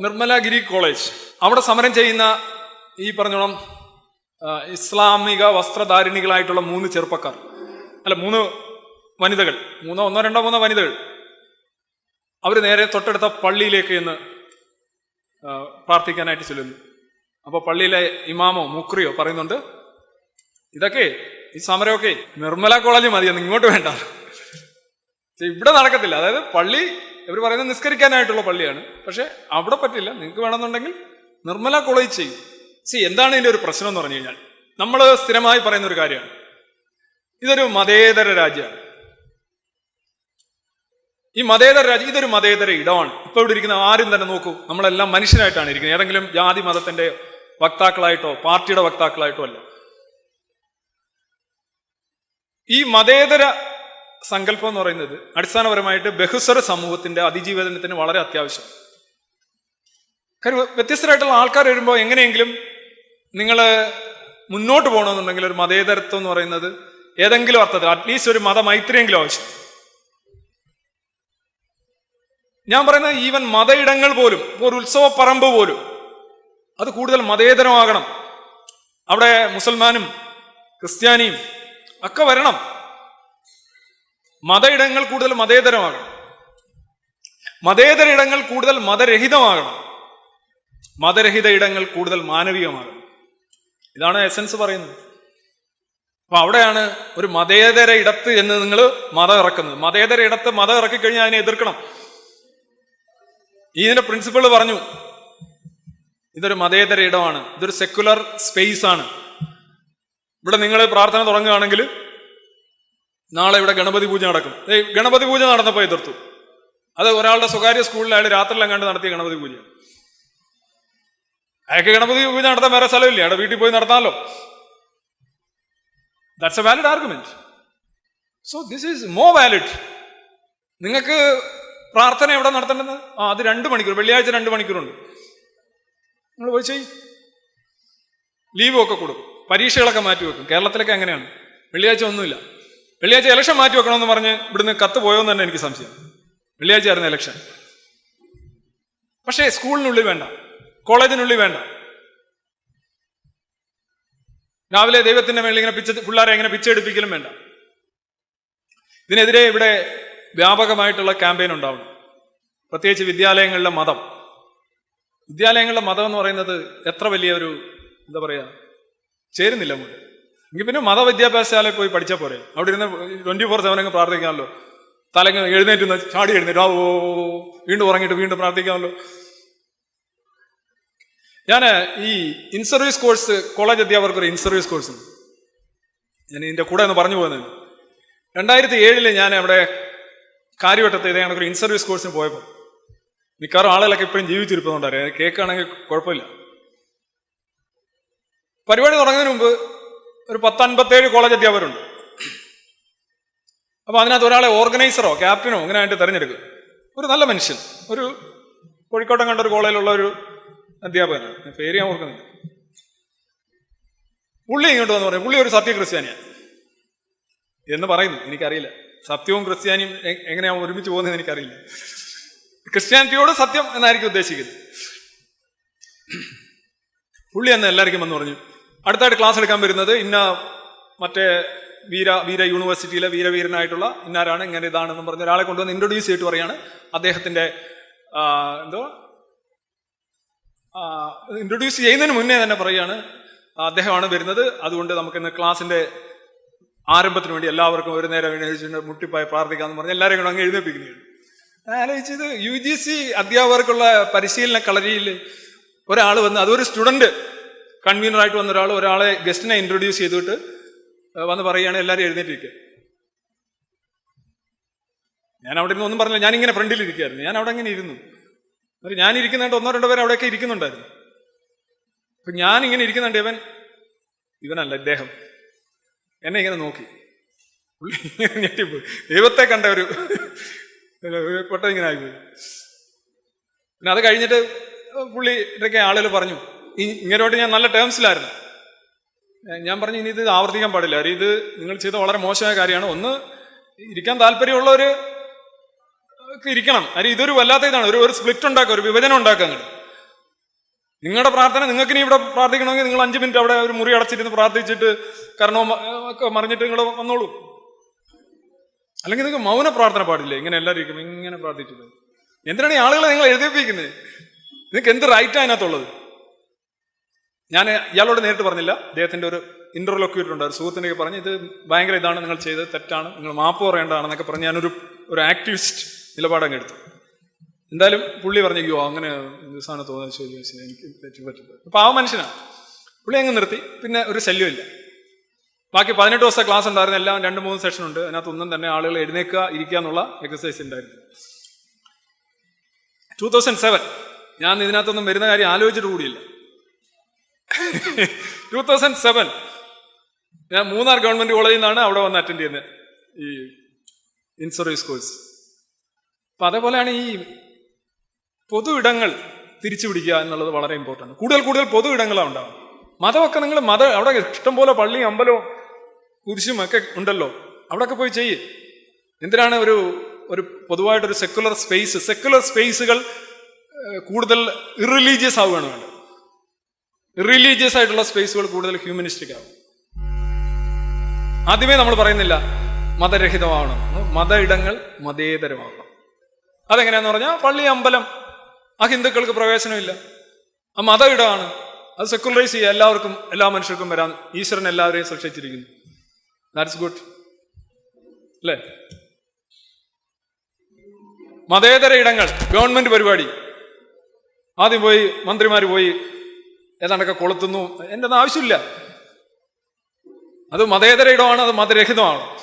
Nirmalagiri college. അവിടെ സമരം ചെയ്യുന്ന ഈ പറഞ്ഞോളം ഇസ്ലാമിക വസ്ത്രധാരിണികളായിട്ടുള്ള മൂന്ന് ചെറുപ്പക്കാർ. അല്ല മൂന്ന് വനിതകൾ. മൂന്നോ ഒന്നോ രണ്ടോ മൂന്നോ വനിതകൾ. അവർ നേരെ തൊട്ടടുത്ത പള്ളിയിലേക്ക് എന്ന് പ്രാർത്ഥിക്കാനായിട്ട് ചെല്ലുന്നു. അപ്പോൾ പള്ളിയിലെ ഇമാമോ മുക്രിയോ പറയുന്നുണ്ട് ഇതൊക്കെ ഈ സമരമൊക്കെ നിർമ്മല കോളേജ് മതിയെന്ന് ഇങ്ങോട്ട് വേണ്ട. ഇവിടെ നടക്കത്തില്ല. അതായത് പള്ളി ഇവർ പറയുന്നത് നിസ്കരിക്കാനായിട്ടുള്ള പള്ളിയാണ്. പക്ഷേ അവിടെ പറ്റില്ല. നിങ്ങൾക്ക് വേണമെന്നുണ്ടെങ്കിൽ നിർമ്മല കോളേജ് ചെയ്യും. സി എന്താണ് ഇതിന്റെ ഒരു പ്രശ്നം എന്ന് പറഞ്ഞു കഴിഞ്ഞാൽ നമ്മൾ സ്ഥിരമായി പറയുന്ന ഒരു കാര്യമാണ്. ഇതൊരു മതേതര രാജ്യമാണ്. ഈ മതേതര രാജ്യം ഇതൊരു മതേതര ഇടമാണ്. ഇപ്പൊ ഇവിടെ ഇരിക്കുന്ന ആരും തന്നെ നോക്കൂ നമ്മളെല്ലാം മനുഷ്യനായിട്ടാണ് ഇരിക്കുന്നത്. ഏതെങ്കിലും ജാതി മതത്തിന്റെ വക്താക്കളായിട്ടോ പാർട്ടിയുടെ വക്താക്കളായിട്ടോ അല്ല. ഈ മതേതര സങ്കല്പം എന്ന് പറയുന്നത് അടിസ്ഥാനപരമായിട്ട് ബഹുസ്വര സമൂഹത്തിന്റെ അതിജീവനത്തിന് വളരെ അത്യാവശ്യം. കാര്യം വ്യത്യസ്തരായിട്ടുള്ള ആൾക്കാർ വരുമ്പോൾ എങ്ങനെയെങ്കിലും നിങ്ങൾ മുന്നോട്ട് പോകണമെന്നുണ്ടെങ്കിൽ ഒരു മതേതരത്വം എന്ന് പറയുന്നത് ഏതെങ്കിലും അർത്ഥത്തിൽ അറ്റ്ലീസ്റ്റ് ഒരു മതമൈത്രിയെങ്കിലും ആവശ്യം. ഞാൻ പറയുന്നത് ഈവൻ മതയിടങ്ങൾ പോലും ഒരു ഉത്സവ പറമ്പ് പോലും അത് കൂടുതൽ മതേതരമാകണം. അവിടെ മുസൽമാനും ക്രിസ്ത്യാനിയും ഒക്കെ വരണം. മതയിടങ്ങൾ കൂടുതൽ മതേതരമാകണം. മതേതര ഇടങ്ങൾ കൂടുതൽ മതരഹിതമാകണം. മതരഹിത ഇടങ്ങൾ കൂടുതൽ മാനവികമാകണം. ഇതാണ് എസൻസ് പറയുന്നത്. അപ്പൊ അവിടെയാണ് ഒരു മതേതര ഇടത്ത് എന്ന് നിങ്ങൾ മതം ഇറക്കുന്നത്. മതേതര ഇടത്ത് മതം ഇറക്കി കഴിഞ്ഞാൽ അതിനെ എതിർക്കണം. ഇതിന്റെ പ്രിൻസിപ്പിൾ പറഞ്ഞു. ഇതൊരു മതേതര ഇടമാണ്. ഇതൊരു സെക്യുലർ സ്പേസ് ആണ്. ഇവിടെ നിങ്ങൾ പ്രാർത്ഥന തുടങ്ങുകയാണെങ്കിൽ നാളെ ഇവിടെ ഗണപതി പൂജ നടക്കും. ഏയ് ഗണപതി പൂജ നടന്നപ്പോൾ എതിർത്തു. അത് ഒരാളുടെ സ്വകാര്യ സ്കൂളിൽ അയാൾ കണ്ട് നടത്തിയ ഗണപതി പൂജ അയാൾക്ക് ഗണപതി പൂജ നടത്താൻ വേറെ സ്ഥലമില്ല. അവിടെ വീട്ടിൽ പോയി നടത്താമല്ലോ. That's a valid argument so this is more valid നിങ്ങൾക്ക് പ്രാർത്ഥന എവിടെ നടത്തേണ്ടത്? ആ അത് രണ്ട് മണിക്കൂർ വെള്ളിയാഴ്ച രണ്ട് മണിക്കൂറുണ്ട്. നിങ്ങൾ പോയി ചെയ്യും. ലീവ് ഒക്കെ കൊടുക്കും. പരീക്ഷകളൊക്കെ മാറ്റി വെക്കും. കേരളത്തിലൊക്കെ അങ്ങനെയാണ്. വെള്ളിയാഴ്ച ഒന്നുമില്ല. വെള്ളിയാഴ്ച ഇലക്ഷൻ മാറ്റി വെക്കണമെന്ന് പറഞ്ഞ് ഇവിടുന്ന് കത്ത് പോയോന്ന് തന്നെ എനിക്ക് സംശയം. വെള്ളിയാഴ്ച ആയിരുന്നു ഇലക്ഷൻ പക്ഷേ സ്കൂളിനുള്ളിൽ വേണ്ട കോളേജിനുള്ളിൽ വേണ്ട. രാവിലെ ദൈവത്തിന്റെ മേളിൽ ഇങ്ങനെ പിച്ച പിള്ളേരെ എങ്ങനെ പിച്ചെടുപ്പിക്കലും വേണ്ട. ഇതിനെതിരെ ഇവിടെ വ്യാപകമായിട്ടുള്ള ക്യാമ്പയിൻ ഉണ്ടാവണം. പ്രത്യേകിച്ച് വിദ്യാലയങ്ങളിലെ മതം. വിദ്യാലയങ്ങളിലെ മതം എന്ന് പറയുന്നത് എത്ര വലിയ ഒരു എന്താ പറയുക ചേരുന്നില്ല അങ്ങോട്ട്. എങ്കിൽ പിന്നെ മതവിദ്യാഭ്യാസശാലയിൽ പോയി പഠിച്ചാൽ പോരെ. അവിടെ ഇരുന്ന് ട്വന്റി ഫോർ സെവൻ അങ്ങ് പ്രാർത്ഥിക്കാമല്ലോ. തലങ്ങ് എഴുന്നേറ്റ് ചാടി എഴുന്നേറ്റ് ആ ഓ വീണ്ടും ഉറങ്ങിയിട്ട് വീണ്ടും പ്രാർത്ഥിക്കാമല്ലോ. ഞാൻ ഈ ഇൻ സർവീസ് കോഴ്സ് കോളേജ് അധ്യാപകർക്ക് ഒരു ഇൻ സർവീസ് കോഴ്സ് ഞാൻ ഇതിന്റെ കൂടെ ഒന്ന് പറഞ്ഞു പോകുന്നത്. രണ്ടായിരത്തി ഏഴിൽ ഞാൻ അവിടെ കാര്യവട്ടത്തെ ഇതേ കണക്കൊരു ഇൻ സർവീസ് കോഴ്സിന് പോയപ്പോൾ മിക്കവാറും ആളുകളൊക്കെ ഇപ്പോഴും ജീവിച്ചിരിപ്പുന്നുണ്ടായിരുന്നു കേൾക്കുകയാണെങ്കിൽ കുഴപ്പമില്ല. പരിപാടി തുടങ്ങുന്നതിന് മുമ്പ് ഒരു പത്ത് അൻപത്തേഴ് കോളേജ് അധ്യാപകരുണ്ട്. അപ്പൊ അതിനകത്ത് ഒരാളെ ഓർഗനൈസറോ ക്യാപ്റ്റനോ അങ്ങനെ ആയിട്ട് തെരഞ്ഞെടുക്കും. ഒരു നല്ല മനുഷ്യൻ ഒരു കോഴിക്കോട്ടം കണ്ട ഒരു കോളേജിലുള്ള ഒരു അധ്യാപകനാണ്. പേര് ഞാൻ ഓർക്കുന്നില്ല. പുള്ളി ഇങ്ങോട്ട് വന്ന് പറയും പുള്ളി ഒരു സത്യ ക്രിസ്ത്യാനിയാണ് എന്ന് പറയുന്നു എനിക്കറിയില്ല. സത്യവും ക്രിസ്ത്യാനിയും എങ്ങനെയാണ് ഒരുമിച്ച് പോകുന്നത് എനിക്കറിയില്ല. ക്രിസ്ത്യാനിറ്റിയോട് സത്യം എന്നായിരിക്കും ഉദ്ദേശിക്കുന്നത്. പുള്ളി അന്ന് എല്ലാവർക്കും വന്ന് പറഞ്ഞു അടുത്തായിട്ട് ക്ലാസ് എടുക്കാൻ വരുന്നത് ഇന്ന മറ്റേ വീര വീര യൂണിവേഴ്സിറ്റിയിലെ വീരവീരനായിട്ടുള്ള ഇന്നാരാണ് ഇങ്ങനെ ഇതാണെന്ന് പറഞ്ഞ ഒരാളെ കൊണ്ടുവന്ന് ഇൻട്രൊഡ്യൂസ് ചെയ്തിട്ട് പറയാണ്. അദ്ദേഹത്തിന്റെ എന്തോ? ഇൻട്രൊഡ്യൂസ് ചെയ്യുന്നതിന് മുന്നേ തന്നെ പറയാണ് അദ്ദേഹമാണ് വരുന്നത്. അതുകൊണ്ട് നമുക്ക് ഇന്ന് ക്ലാസിന്റെ ആരംഭത്തിന് വേണ്ടി എല്ലാവർക്കും ഒരു നേരം എഴുന്നേറ്റ് മുട്ടിപ്പായി പ്രാർത്ഥിക്കാന്ന് പറഞ്ഞ് എല്ലാവരെയും കൂടെ അങ്ങ് എഴുന്നേപ്പിക്കുകയാണ് ഞാൻ ആലോചിച്ചത് യു ജി സി അധ്യാപകർക്കുള്ള പരിശീലന കളരിയിൽ ഒരാൾ വന്ന് അതൊരു സ്റ്റുഡന്റ് കൺവീനറായിട്ട് വന്ന ഒരാൾ ഒരാളെ ഗസ്റ്റിനെ ഇൻട്രൊഡ്യൂസ് ചെയ്തിട്ട് വന്ന് പറയുകയാണ് എല്ലാവരും എഴുന്നേറ്റിരിക്കുക ഞാൻ അവിടെ ഇരുന്ന് ഒന്നും പറഞ്ഞില്ല. ഞാനിങ്ങനെ ഫ്രണ്ടിൽ ഇരിക്കുകയായിരുന്നു ഞാൻ അവിടെ അങ്ങനെ ഇരുന്നു. എന്നിട്ട് ഞാൻ ഇരിക്കുന്നുണ്ട്. ഒന്നോ രണ്ടോ പേര് അവിടെയൊക്കെ ഇരിക്കുന്നുണ്ടായിരുന്നു. അപ്പൊ ഞാൻ ഇങ്ങനെ ഇരിക്കുന്നുണ്ട്. ഇവൻ ഇവനല്ല ഇദ്ദേഹം. എന്നെ ഇങ്ങനെ നോക്കി. ഞെട്ടിപ്പോയി. ദൈവത്തെ കണ്ട ഒരു പെട്ടെന്ന് ഇങ്ങനെ ആയിപ്പോയി. പിന്നെ അത് കഴിഞ്ഞിട്ട് പുള്ളി ഇതൊക്കെ ആളുകൾ പറഞ്ഞു ഈ ഇങ്ങനോട്ട് ഞാൻ നല്ല ടേംസിലായിരുന്നു ഞാൻ പറഞ്ഞു ഇനി ഇത് ആവർത്തിക്കാൻ പാടില്ല. കാര്യം ഇത് നിങ്ങൾ ചെയ്ത വളരെ മോശമായ കാര്യമാണ്. ഒന്ന് ഇരിക്കാൻ താല്പര്യമുള്ളവർ ഇരിക്കണം. കാര്യം ഇതൊരു വല്ലാത്ത ഇതാണ്. ഒരു ഒരു സ്പ്ലിറ്റ് ഉണ്ടാക്കുക ഒരു വിഭജനം ഉണ്ടാക്കുക നിങ്ങൾ നിങ്ങളുടെ പ്രാർത്ഥന നിങ്ങൾക്ക് ഇനി ഇവിടെ പ്രാർത്ഥിക്കണമെങ്കിൽ നിങ്ങൾ അഞ്ച് മിനിറ്റ് അവിടെ ഒരു മുറി അടച്ചിരുന്ന് പ്രാർത്ഥിച്ചിട്ട് കരണവും ഒക്കെ മറിഞ്ഞിട്ട് നിങ്ങൾ വന്നോളൂ. അല്ലെങ്കിൽ നിങ്ങൾക്ക് മൗന പ്രാർത്ഥന പാടില്ല? ഇങ്ങനെ എല്ലാവരും ഇങ്ങനെ പ്രാർത്ഥിച്ചിട്ട്. എന്തിനാണ് ഈ ആളുകളെ നിങ്ങൾ എഴുതിപ്പിക്കുന്നത് നിങ്ങൾക്ക് എന്ത് റൈറ്റാണ് അതിനകത്തുള്ളത്? ഞാൻ ഇയാളോട് നേരിട്ട് പറഞ്ഞില്ല. അദ്ദേഹത്തിന്റെ ഒരു ഇന്റർലൊക്യൂട്ടർ ഉണ്ട്. ഒരു സുഹൃത്തിനൊക്കെ പറഞ്ഞ് ഇത് ഭയങ്കര ഇതാണ് നിങ്ങൾ ചെയ്തത് തെറ്റാണ്. നിങ്ങൾ മാപ്പ് പറയേണ്ടതാണെന്നൊക്കെ പറഞ്ഞ് ഞാനൊരു ഒരു ആക്ടിവിസ്റ്റ് നിലപാടങ്ങ് എടുത്തു. എന്തായാലും പുള്ളി പറഞ്ഞു അയ്യോ അങ്ങനെ ദിവസമാണ് തോന്നുന്നത് ശരി ശരി എനിക്ക് തെറ്റി പറ്റില്ല. അപ്പൊ ആ മനുഷ്യനാണ് പുള്ളി അങ്ങ് നിർത്തി. പിന്നെ ഒരു ശല്യമില്ല ബാക്കി പതിനെട്ട് ദിവസത്തെ ക്ലാസ് ഉണ്ടായിരുന്നു. എല്ലാം രണ്ട് മൂന്ന് സെഷൻ ഉണ്ട്. അതിനകത്ത് ഒന്നും തന്നെ ആളുകൾ എഴുന്നേക്കുക ഇരിക്കുക എന്നുള്ള എക്സസൈസ് ഉണ്ടായിരുന്നു. ടൂ തൗസൻഡ് സെവൻ ഞാൻ ഇതിനകത്തൊന്നും വരുന്ന കാര്യം ആലോചിച്ചിട്ട് കൂടിയില്ല. ടൂ തൗസൻഡ് സെവൻ ഞാൻ മൂന്നാർ ഗവൺമെന്റ് കോളേജിൽ നിന്നാണ് അവിടെ വന്ന് അറ്റൻഡ് ചെയ്യുന്നത്. ഈ ഇൻ സർവീസ് കോഴ്സ് അപ്പൊ അതേപോലെയാണ് ഈ പൊതു ഇടങ്ങൾ തിരിച്ചു പിടിക്കുക എന്നുള്ളത് വളരെ ഇമ്പോർട്ടന്റ് കൂടുതൽ കൂടുതൽ പൊതു ഇടങ്ങളാണ് ഉണ്ടാവും മതമൊക്കെ നിങ്ങൾ മത അവിടെ ഇഷ്ടംപോലെ പള്ളിയും അമ്പലവും കുരിശും ഒക്കെ ഉണ്ടല്ലോ. അവിടെയൊക്കെ പോയി ചെയ്യ്. എന്തിനാണ് ഒരു ഒരു പൊതുവായിട്ടൊരു സെക്കുലർ സ്പേസ് സെക്കുലർ സ്പേസുകൾ കൂടുതൽ ഇറിലീജിയസ് ആവുകയാണ് വേണ്ടത്. ഇറിലീജിയസ് ആയിട്ടുള്ള സ്പേസുകൾ കൂടുതൽ ഹ്യൂമനിസ്റ്റിക് ആവും. ആദ്യമേ നമ്മൾ പറയുന്നില്ല മതരഹിതമാവണം. മത ഇടങ്ങൾ മതേതരമാവണം. അതെങ്ങനെയാന്ന് പറഞ്ഞാൽ പള്ളി അമ്പലം ആ ഹിന്ദുക്കൾക്ക് പ്രവേശനമില്ല. ആ മത ഇടമാണ് അത് സെക്കുലറൈസ് ചെയ്യുക എല്ലാവർക്കും എല്ലാ മനുഷ്യർക്കും വരാൻ ഈശ്വരൻ എല്ലാവരെയും സൃഷ്ടിച്ചിരിക്കുന്നു. ദാറ്റ്സ് ഗുഡ് അല്ലേ? മതേതര ഇടങ്ങൾ ഗവൺമെന്റ് പരിപാടി. ആദ്യം പോയി മന്ത്രിമാർ പോയി ഏതാണ്ടൊക്കെ കൊളുത്തുന്നു. എന്റെ ഒന്നും ആവശ്യമില്ല. അത് മതേതര ഇടമാണ് അത് മതരഹിതമാണ്.